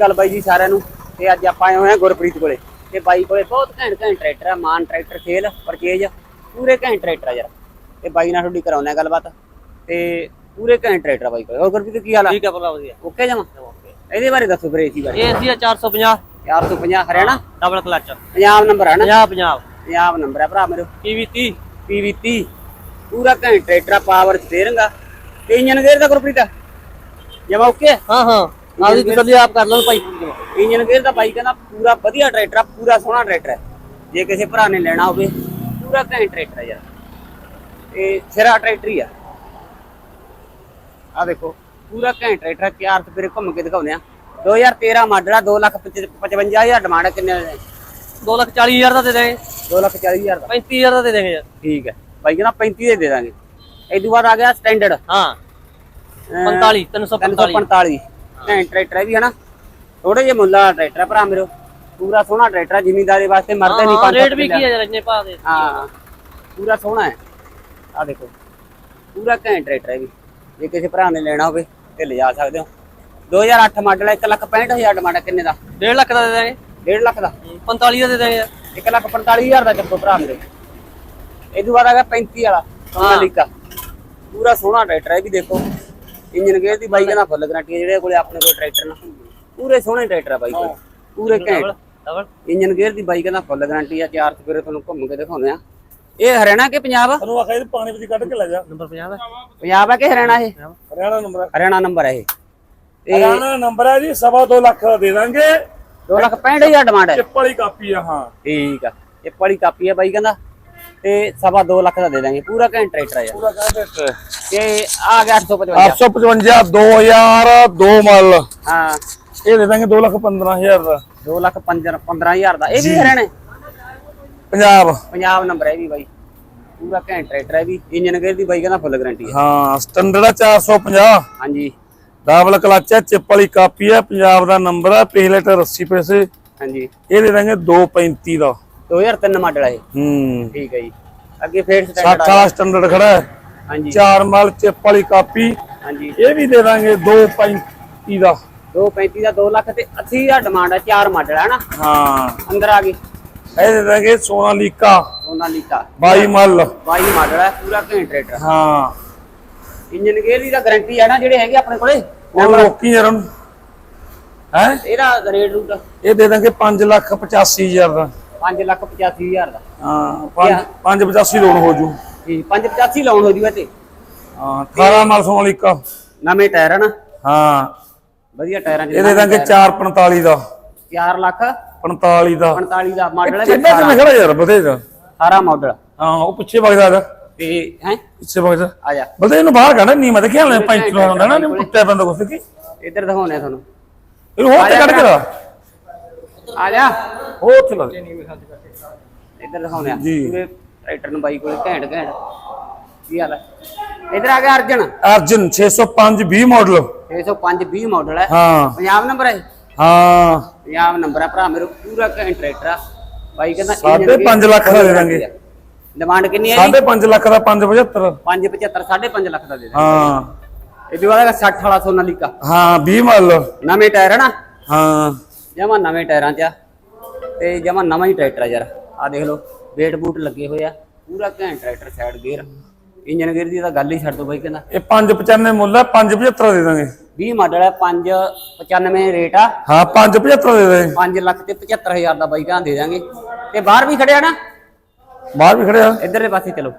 ਗੱਲ ਬਾਈ ਜੀ ਸਾਰਿਆਂ ਨੂੰ ਤੇ ਅੱਜ ਆਪਾਂ ਆਏ ਹੋਏ ਆ ਗੁਰਪ੍ਰੀਤ ਕੋਲੇ। ਤੇ ਬਾਈ ਕੋਲੇ ਬਹੁਤ ਘੈਂਟ ਘੈਂਟ ਟਰੈਕਟਰ ਆ ਮਾਨ ਟਰੈਕਟਰ ਸੇਲ ਪਰਚੇਜ ਪੂਰੇ ਘੈਂਟ ਟਰੈਕਟਰ ਆ ਯਾਰ। ਤੇ ਬਾਈ ਨਾਲ ਤੁਹਾਡੀ ਕਰਾਉਂਦੇ ਆ ਗੱਲਬਾਤ। ਤੇ ਪੂਰੇ ਘੈਂਟ ਟਰੈਕਟਰ ਆ ਬਾਈ ਕੋਲੇ। ਹੋਰ ਗੁਰਪ੍ਰੀਤ ਕੀ ਹਾਲ ਆ? ਠੀਕ ਹੈ ਭਰਾ ਵਧੀਆ। ਓਕੇ ਜਮਾ ਇਹਦੇ ਬਾਰੇ ਦੱਸੋ ਫਿਰ ਏਸੀ ਬਾਰੇ। ਇਹ ਸੀ 450 450 Haryana? Double clutch Punjab number ਹੈ ਨਾ? 50 50 ਪੰਜਾਬ ਨੰਬਰ ਹੈ ਭਰਾ ਮੇਰੇ। ਪੀਵੀ 30 ਪੀਵੀ 30 ਪੂਰਾ ਘੈਂਟ ਟਰੈਕਟਰ ਆ ਪਾਵਰ ਸਟੀਅਰਿੰਗ ਆ। ਤੇ ਇੰਜਨ ਗੇਅਰ ਦਾ ਗੁਰਪ੍ਰੀਤ ਜਮਾ ਓਕੇ ਹਾਂ ਹਾਂ। ਆਦੀ ਤਸੱਲੀ ਆਪ ਕਰ ਲਓ ਭਾਈ। ਇੰਜਨ ਗੇਅਰ ਦਾ ਬਾਈ ਕਹਿੰਦਾ ਪੂਰਾ ਵਧੀਆ ਟਰੈਕਟਰ ਆ ਪੂਰਾ ਸੋਹਣਾ ਟਰੈਕਟਰ ਹੈ ਜੇ ਕਿਸੇ ਭਰਾ ਨੇ ਲੈਣਾ ਹੋਵੇ ਪੂਰਾ ਘੈਂਟ ਟਰੈਕਟਰ ਹੈ ਯਾਰ। ਇਹ ਸਿਰਾ ਟਰੈਕਟਰ ਹੀ ਆ। ਆ ਦੇਖੋ ਪੂਰਾ ਘੈਂਟ ਟਰੈਕਟਰ ਹੈ ਚਾਰ ਤੇ ਫਿਰ ਘੁੰਮ ਕੇ ਦਿਖਾਉਂਦੇ ਆ। 2013 ਮਾਡਲ ਆ 255000 ਡਿਮਾਂਡ ਕਿੰਨੇ 2 ਲੱਖ 40 ਹਜ਼ਾਰ ਦਾ ਦੇ ਦੇਗੇ 240000 ਦਾ। 35 ਹਜ਼ਾਰ ਦਾ ਦੇ ਦੇਗੇ ਯਾਰ। ਠੀਕ ਹੈ। ਬਾਈ ਕਹਿੰਦਾ 35 ਦੇ ਦੇ ਦਾਂਗੇ। ਇਹ ਤੋਂ ਬਾਅਦ ਆ ਗਿਆ ਸਟੈਂਡਰਡ ਹਾਂ। 45 345 345 ਘੈਂਟ ਟਰੈਕਟਰ ਹੈ ਵੀ ਹਨਾ? ਥੋੜੇ ਜਿਹੇ ਮੁੱਲ ਟਰੈਕਟਰ ਹੈ ਭਰਾ ਮੇਰੇ ਪੂਰਾ ਸੋਹਣਾ ਟਰੈਕਟਰ ਜ਼ਿਮੀਂਦਾਰੀ ਵਾਸਤੇ ਮਰਦਾ ਨਹੀਂ ਪੰਜ ਰੇਟ ਵੀ। ਕੀ ਹੈ ਇੰਨੇ ਪਾ ਦੇ? ਹਾਂ ਪੂਰਾ ਸੋਹਣਾ ਹੈ। ਆ ਦੇਖੋ ਪੂਰਾ ਘੈਂਟ ਟਰੈਕਟਰ ਹੈ ਵੀ। ਜੇ ਕਿਸੇ ਭਰਾ ਨੇ ਲੈਣਾ ਹੋਵੇ ਤੇ ਲਿਜਾ ਸਕਦੇ ਹੋ। 2008 ਮਾਡਲ ਹੈ 165000 ਡਿਮਾਂਡ ਹੈ ਕਿੰਨੇ ਦਾ? 1.5 ਲੱਖ ਦਾ ਦੇ ਦੇਗੇ। 1.5 ਲੱਖ ਦਾ। 45 ਦਾ ਦੇ ਦੇਗੇ ਯਾਰ। 145000 ਦਾ ਚੱਕੋ ਭਰਾ ਮੇਰੇ। ਇਹ ਤੋਂ ਬਾਅਦ ਆ ਗਿਆ 35 ਵਾਲਾ ਸੋਨਾਲੀਕਾ। ਪੂਰਾ ਸੋਹਣਾ ਟਰੈਕਟਰ ਹੈ ਵੀ ਦੇਖੋ। ਇੰਜਨ ਗੇਅਰ ਦੀ ਬਾਈ ਕਹਿੰਦਾ ਫੁੱਲ ਗਾਰੰਟੀ ਹੈ ਜਿਹੜੇ ਕੋਲੇ ਆਪਣੇ ਕੋਲ ਟਰੈਕਟਰ ਨਾ ਪੂਰੇ ਸੋਹਣੇ ਟਰੈਕਟਰ ਆ ਬਾਈ ਕੋਲ ਪੂਰੇ ਘੈਂਟ। ਇੰਜਨ ਗੇਅਰ ਦੀ ਬਾਈ ਕਹਿੰਦਾ ਫੁੱਲ ਗਾਰੰਟੀ ਆ ਚਾਰ ਸਪੇਰੇ ਤੁਹਾਨੂੰ ਘੁੰਮ ਕੇ ਦਿਖਾਉਂਦੇ ਆ। ਇਹ ਹਰਿਆਣਾ ਕਿ ਪੰਜਾਬ? ਆ? ਤੈਨੂੰ ਆਖਿਆ ਸੀ ਪਾਣੀ ਵਿੱਚ ਕੱਢ ਕੇ ਲੈ ਜਾ। ਨੰਬਰ 50 ਦਾ। ਪੰਜਾਬ ਹੈ ਕਿ ਹਰਿਆਣਾ ਇਹ? ਹਰਿਆਣਾ। ਨੰਬਰ ਹੈ ਹਰਿਆਣਾ ਨੰਬਰ ਹੈ ਇਹ। ਹਰਿਆਣਾ ਨੰਬਰ ਹੈ ਜੀ ਸਵਾ ਦੋ ਲੱਖ ਦਾ ਦੇ ਦਾਂਗੇ। 2 ਲੱਖ 65000 ਡਿਮਾਂਡ ਹੈ ਚਿੱਪ ਵਾਲੀ ਕਾਪੀ ਆ ਹਾਂ। ਠੀਕ ਆ। ਇਹ ਬੜੀ ਕਾਪੀ ਹੈ ਬਾਈ ਕਹਿੰਦਾ। ਤੇ ਸਵਾ 2 ਲੱਖ ਦਾ ਦੇ ਦਾਂਗੇ। ਪੂਰਾ ਘੈਂਟ ਟਰੈਕਟਰ ਆ ਯਾਰ। ਪੂਰਾ ਕਹਿੰਦੇ ਤੇ ਆ ਗਿਆ 855 855 2002 ਮਾਡਲ ਹਾਂ। ਇਹ ਦੇ ਦਾਂਗੇ 2 ਲੱਖ 15000 ਦਾ। 2 ਲੱਖ 15000 ਦਾ। ਇਹ ਵੀ ਹਰਿਆਣਾ ਪੰਜਾਬ। ਪੰਜਾਬ ਨੰਬਰ ਹੈ ਵੀ ਬਾਈ। ਪੂਰਾ ਘੈਂਟ ਟਰੈਕਟਰ ਹੈ ਵੀ। ਇੰਜਨ ਗੇਅਰ ਦੀ ਬਾਈ ਕਹਿੰਦਾ ਫੁੱਲ ਗਾਰੰਟੀ ਹੈ। ਹਾਂ ਸਟੈਂਡਰਡ 450 ਹਾਂਜੀ। ਡਬਲ ਕਲਚ ਹੈ ਚਿੱਪ ਵਾਲੀ ਕਾਪੀ ਹੈ ਪੰਜਾਬ ਦਾ ਨੰਬਰ ਹੈ ਪਿਛਲੇ ਟਰ 80 ਪੈਸੇ। ਹਾਂਜੀ। ਇਹ ਦੇ ਦਾਂਗੇ 235 ਦਾ। 2003 ਮਾਡਲ ਹੈ ਹੂੰ। ਠੀਕ ਹੈ ਜੀ। ਅੱਗੇ ਫੇਰ 60 ਸਟੈਂਡਰਡ ਵਾਲਾ ਸਟੈਂਡਰਡ ਖੜਾ ਹੈ। ਹਾਂਜੀ। ਚਾਰ ਮਾਲ ਚਿੱਪ ਵਾਲੀ ਕਾਪੀ। ਹਾਂਜੀ। ਇਹ ਵੀ ਦੇ ਦਾਂਗੇ 235 ਦਾ। 235 ਦਾ 2 ਲੱਖ ਤੇ 80000 ਡਿਮਾਂਡ ਹੈ ਚਾਰ ਮਾਡਲ ਹੈ ਨਾ ਹਾਂ। ਅੰਦਰ ਆ ਗਏ। ਇਹ ਦੇ ਦਾਂਗੇ ਸੋਨਾਲੀਕਾ ਸੋਨਾਲੀਕਾ 22 ਮੱਲ। 22 ਮਾਡਲ ਹੈ ਪੂਰਾ ਘੈਂਟ ਹਾਂ। ਇੰਜਨ ਗੇਅਰ ਦੀ ਤਾਂ ਗਾਰੰਟੀ ਹੈ ਨਾ ਜਿਹੜੇ ਹੈਗੇ ਆਪਣੇ ਕੋਲੇ। ਉਹ ਰੋਕੀ ਯਾਰ ਹੈ? ਇਹਦਾ ਰੇਟ ਰੂਟ। ਇਹ ਦੇ ਦਾਂਗੇ 5 ਲੱਖ 85 ਹਜ਼ਾਰ ਦਾ। 5 ਲੱਖ 85000 ਦਾ। ਹਾਂ 5 85 ਲੋਨ ਹੋ ਜੂ। ਜੀ 585 ਲਾਉਣ ਹੋ ਜੂਗਾ ਤੇ। ਹਾਂ 18 ਮੱਲ ਸੋਨਾਲੀਕਾ ਨਵੇਂ ਟਾਇਰ ਹਨ ਹਾਂ। ਵਧੀਆ ਟਾਇਰਾਂ ਇਹ ਦੇ ਦਾਂਗੇ 445 ਦਾ। 4 ਲੱਖ 45 ਦਾ। 45 ਦਾ ਮਾਡਲ ਹੈ ਕਿੰਨਾ ਕਿੰਨਾ ਖੜਾ ਯਾਰ ਬਥੇਰਾ 18 ਮਾਡਲ ਹਾਂ ਉਹ ਪਿੱਛੇ ਵਗਦਾ ਦਾ ਤੇ ਹੈ? ਪਿੱਛੇ ਵਗਦਾ। ਆ ਜਾ। ਬਲਦੇ ਇਹਨੂੰ ਬਾਹਰ ਕੱਢ ਨਹੀਂ ਮੈਂ ਦੇਖਿਆ ਲੈ ਪੈਂਚਰ ਹੁੰਦਾ ਨਾ ਨਹੀਂ ਟੁੱਟਿਆ ਪੈਂਦਾ ਕੁਛ ਕੀ ਇੱਧਰ ਦਿਖਾਉਣੇ ਤੁਹਾਨੂੰ। ਇਹਨੂੰ ਹੋਰ ਤੇ ਕੱਢ ਕੇ ਦਾ ਆ ਜਾ। ਹੋਰ ਚਲਾ ਦੇ। ਇੱਧਰ ਦਿਖਾਉਣੇ ਆ। ਜੀ। ਪੂਰੇ ਟਰੈਕਟਰ ਨੂੰ ਬਾਈ ਕੋਲੇ ਘੈਂਟ ਘੈਂਟ। ਕੀ ਹਾਲ ਹੈ ਇੱਧਰ ਆ ਗਿਆ ਅਰਜਨ। ਅਰਜਨ 605 20 ਮਾਡਲ 605 20 ਮਾਡਲ ਹੈ ਹਾਂ। ਪੰਜਾਬ ਨੰਬਰ ਹੈ ਹਾਂ। ਪੰਜਾਬ ਨੰਬਰ ਹੈ ਭਰਾ ਮੇਰੇ ਪੂਰਾ ਘੈਂਟ ਟਰੈਕਟਰ ਆ। ਬਾਈ ਕਹਿੰਦਾ ਸਾਢੇ ਪੰਜ ਲੱਖ ਦਾ ਦੇ ਦਾਂਗੇ। ਡਿਮਾਂਡ ਕਿੰਨੀ ਹੈ ਸਾਢੇ 5 ਲੱਖ ਦਾ 575 575 5.5 ਲੱਖ ਦਾ ਦੇ ਦੇ ਹਾਂ। ਇਹਦੇ ਹੈਗਾ 60 ਵਾਲਾ ਸੋਨਾਲੀਕਾ। ਹਾਂ 20 ਮਾਡਲ ਨਵੇਂ ਟਾਇਰ ਹੈ ਨਾ? ਹਾਂ। ਜਮਾ ਨਵੇਂ ਟਾਇਰਾਂ 'ਚ ਆ। ਤੇ ਜਮਾ ਨਵਾਂ ਹੀ ਟਰੈਕਟਰ ਆ ਯਾਰ। ਆ ਦੇਖ ਲਓ ਵੇਟ ਬੂਟ ਲੱਗੇ ਹੋਏ ਆ। ਪੂਰਾ ਘੈਂਟ tractor side gear engine gear ਦੀ ਤਾਂ ਗੱਲ ਹੀ ਛੱਡ ਦੋ ਬਾਈ ਕਹਿੰਦਾ। ਇਹ 595 ਮੁੱਲ ਹੈ 575 ਦੇ ਦਾਂਗੇ। 20 ਮਾਡਲ ਹੈ 595 ਰੇਟ ਆ। ਹਾਂ 575 ਦੇ ਦਾਂਗੇ। 5 ਲੱਖ ਤੇ 75000 ਦਾ ਬਾਈ ਕਹਿੰਦਾ ਦੇ ਦਾਂਗੇ। ਤੇ ਬਾਹਰ ਵੀ ਖੜਿਆ ਨਾ। ਬਾਹਰ ਵੀ ਖੜਿਆ। ਇਧਰਲੇ ਪਾਸੇ ਚਲੋ।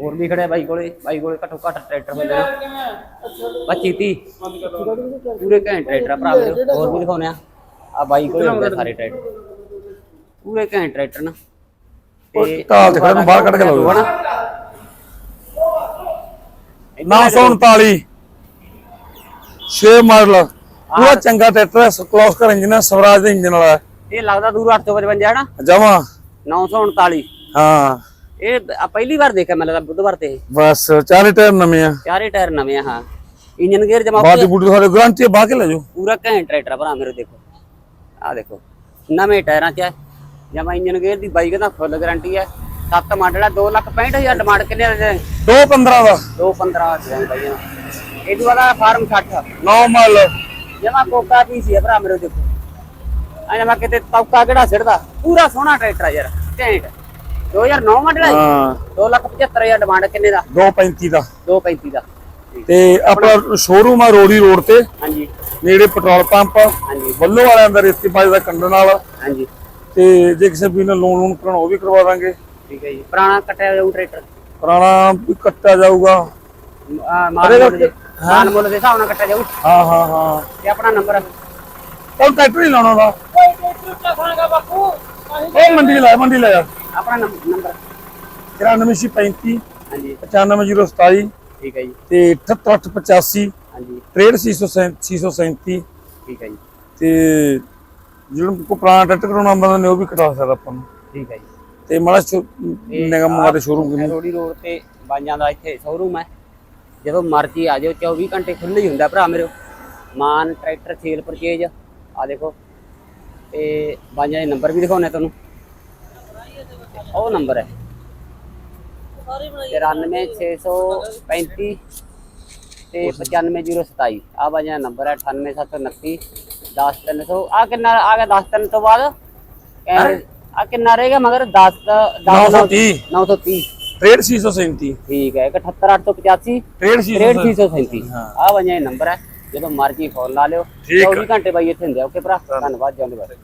ਹੋਰ ਵੀ ਖੜਿਆ ਬਾਈ ਕੋਲੇ। ਬਾਈ ਕੋਲੇ ਘੱਟੋ ਘੱਟ ਟਰੈਕਟਰ ਮਿਲ ਜਾਣਾ। 25 30 ਪੂਰੇ ਘੈਂਟ ਟਰੈਕਟਰ ਆ ਭਰਾ ਮੇਰੇ। ਹੋਰ ਵੀ ਦਿਖਾਉਣੇ ਆ। ਆ ਬਾਈ ਕੋਲੇ ਹੁੰਦੇ ਸਾਰੇ ਟਰੈਕਟਰ। ਪੂਰੇ ਘੈਂਟ ਟਰੈਕਟਰ ਨਾ। ਤੇ ਟਾਲ ਤੇ ਖੜਾ ਨੂੰ ਬਾਹਰ ਕੱਢ ਕੇ ਲਾਓ। ਹਨਾ 939 6 ਮਾਡਲ। ਪੂਰਾ ਚੰਗਾ ਟਰੈਕਟਰ ਹੈ ਕਲੋਸ ਕਰ ਇੰਜਨ ਹੈ ਸਵਰਾਜ ਦੇ ਇੰਜਨ ਵਾਲਾ ਇਹ ਲੱਗਦਾ ਦੂਰ 855 ਹੈ ਨਾ? ਜਮਾ। 939 ਹਾਂ। ਇਹ ਪਹਿਲੀ ਵਾਰ ਦੇਖਿਆ ਮੈਂ ਲੱਗਦਾ ਬੁੱਧਵਾਰ ਤੇ। ਬਸ ਚਾਰੇ ਟਾਇਰ ਨਵੇਂ ਆ। ਚਾਰੇ ਟਾਇਰ ਨਵੇਂ ਆ ਹਾਂ। ਇੰਜਨ ਗੇਅਰ ਜਮਾ ਬਾਦੀ ਬੂਟੀ ਤੁਹਾਡੇ ਗਾਰੰਟੀ ਬਾਹ ਕੇ ਲੈ ਜਾਓ। ਪੂਰਾ ਘੈਂਟ ਟਰੈਕਟਰ ਭਰਾ ਮੇਰੇ ਦੇਖੋ। ਆ ਦੇਖੋ ਨਵੇਂ ਟਾਇਰਾਂ 'ਚ ਹੈ। ਜਮਾ ਇੰਜਨ ਗੇਅਰ ਦੀ ਬਾਈਕ ਦਾ ਫੁੱਲ ਗਾਰੰਟੀ ਹੈ। 7 ਮਾਡਲ ਹੈ 2 ਲੱਖ 65000 ਡਿਮਾਂਡ ਕਿੰਨੇ ਦੇ 215 ਦਾ 2 15 ਦੇ ਬਾਈ ਇਹ ਬਾਅਦ ਫਾਰਮ 60 9 ਮਾਡਲ। ਜਮਾ ਕੋਕਾ ਵੀ ਸੀ ਭਰਾ ਮੇਰੇ ਦੇਖੋ। ਆ ਮੈਂ ਕਿਤੇ ਤੌਕਾ ਕਿਹੜਾ ਸਿੜਦਾ ਪੂਰਾ ਸੋਹਣਾ ਟਰੈਕਟਰ ਯਾਰ ਘੈਂਟ। 2009 ਮਾਡਲ ਹੈ ਹਾਂ। 275000 ਡਿਮਾਂਡ ਕਿੰਨੇ ਦਾ? 235 ਦਾ। 235 ਦਾ। ਤੇ ਆਪਣਾ ਸ਼ੋਰੂਮ ਆ ਰੋੜੀ ਰੋਡ ਤੇ। ਹਾਂਜੀ। ਨੇੜੇ ਪੈਟਰੋਲ ਪੰਪ ਹਾਂਜੀ। ਵੱਲੋਂ ਵਾਲਿਆਂ ਦਾ ਰੇਤੀ ਬਾਜ ਦਾ ਕੰਡਣ ਵਾਲਾ ਹਾਂਜੀ। ਤੇ ਜੇ ਕਿਸੇ ਵੀ ਨੇ ਲੋਨ ਲੋਨ ਕਰਾਉਣਾ ਉਹ ਵੀ ਕਰਵਾ ਦਾਂਗੇ। ਠੀਕ ਹੈ ਜੀ। ਪੁਰਾਣਾ ਕੱਟਿਆ ਜਾਊ ਟਰੈਕਟਰ? ਪੁਰਾਣਾ ਵੀ ਕੱਟਿਆ ਜਾਊਗਾ। ਆ, ਮਾਲ ਮੁੱਲ ਦੇ ਮਾਲ ਮੁੱਲ ਦੇ ਹਿਸਾਬ ਨਾਲ ਕੱਟਿਆ ਜਾਊ? ਹਾਂ ਹਾਂ ਹਾਂ। ਤੇ ਆਪਣਾ ਨੰਬਰ ਉਹ ਟਰੈਕਟਰ ਹੀ ਲਾਉਣਾ ਦਾ ਉਹ ਮੰਡੀ ਲੈ ਮੰਡੀ ਲੈ ਯਾਰ ਆਪਣਾ ਨੰਬ- ਨੰਬਰ? 9335 ਹਾਂਜੀ। 95027 ਠੀਕ ਹੈ ਜੀ। ਤੇ 78885 ਹਾਂਜੀ। 63637 ਠੀਕ ਹੈ ਜੀ। ਤੇ ਜਿਹੜਾ ਕੋ ਪੁਰਾਣਾ ਟਰੈਕਟਰ ਕਰਾਉਣਾ ਬੰਦਾ ਨੇ ਉਹ ਵੀ ਕਟਾ ਸਕਦਾ ਆਪਾਂ ਨੂੰ। ਠੀਕ ਹੈ ਜੀ। ਤੇ ਮਾੜਾ ਨਿਗਮ ਮਾਰੇ ਸ਼ੋਰੂਮ ਕਿੰਨੇ? ਰੋੜੀ ਰੋਡ ਤੇ ਬਾਈਆਂ ਦਾ ਇੱਥੇ ਸ਼ੋਰੂਮ ਹੈ। ਜਦੋਂ ਮਰਜ਼ੀ ਆ ਜਾਓ 24 ਘੰਟੇ ਖੁੱਲ੍ਹਾ ਹੀ ਹੁੰਦਾ ਭਰਾ ਮੇਰੇ। ਮਾਨ ਟਰੈਕਟਰ ਸੇਲ ਪਰਚੇਜ ਆ ਦੇਖੋ। ਤੇ ਬਾਈਆਂ ਦੇ ਨੰਬਰ ਵੀ ਦਿਖਾਉਣੇ ਤੁਹਾਨੂੰ। ਉਹ ਨੰਬਰ ਹੈ। ਸਾਰੀ ਬਣਾਈ 94635 ਤੇ 95027 ਆ ਦਾ ਨੰਬਰ ਹੈ 98729 10300 ਆ ਕਿੰਨਾ ਆ ਗਿਆ 103 ਤੋਂ ਬਾਅਦ? ਆ ਕਿੰਨਾ ਰਹੇਗਾ ਮਗਰ? 10 930 930 63637 ਠੀਕ ਹੈ 78885 63637 637 ਆ ਵਜਾ ਨੰਬਰ ਹੈ ਜਦੋਂ ਮਰਜ਼ੀ ਫੋਨ ਲਾ ਲਿਓ। ਠੀਕ 24 ਘੰਟੇ ਬਾਈ ਇੱਥੇ ਹੁੰਦੇ ਆ। ਓਕੇ ਭਰਾ ਧੰਨਵਾਦ। ਜਾਂਦੇ ਬਾਰੇ